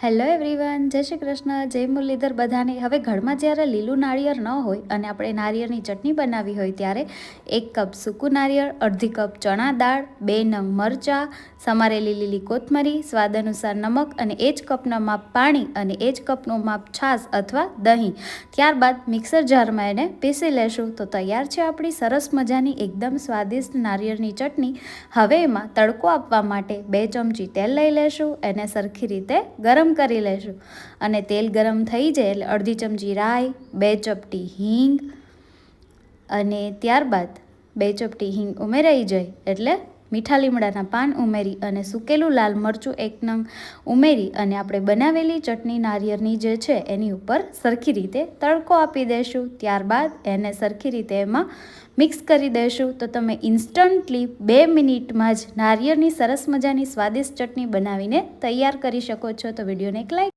Hello everyone જય શ્રી કૃષ્ણ, જય મુરલીધર બધાને. હવે ઘરમાં જ્યારે લીલું નાળિયેર ન હોય અને આપણે નારિયેળની ચટણી બનાવી હોય ત્યારે એક કપ સૂકું નારિયેળ અડધી કપ ચણા દાળ, બે નંગ મરચાં, સમારેલી લીલી કોથમરી, સ્વાદ અનુસાર નમક અને એ જ કપના માપ પાણી અને એ જ કપનું માપ છાશ અથવા દહીં. ત્યારબાદ મિક્સર જારમાં એને પીસી લેશું. તો તૈયાર છે આપણી સરસ મજાની એકદમ સ્વાદિષ્ટ નારિયેળની ચટણી. હવે એમાં તડકો આપવા માટે બે ચમચી તેલ લઈ લેશું. એને સરખી રીતે ગરમ કરી લેશું. અને તેલ ગરમ થઈ જાય એટલે અડધી ચમચી રાઈ, બે ચપટી હિંગ અને ત્યારબાદ બે ચપટી હિંગ ઉમેરાઈ જાય એટલે મીઠા લીમડાના પાન ઉમેરી અને સૂકેલું લાલ મરચું એક નંગ ઉમેરી અને આપણે બનાવેલી ચટણી નારિયેળની જે છે એની ઉપર સરખી રીતે તડકો આપી દઈશું ત્યારબાદ એને સરખી રીતે એમાં મિક્સ કરી દઈશું તો તમે ઇન્સ્ટન્ટલી બે મિનિટમાં જ નારિયેળની સરસ મજાની સ્વાદિષ્ટ ચટણી બનાવીને તૈયાર કરી શકો છો. તો વિડીયોને એક લાઈક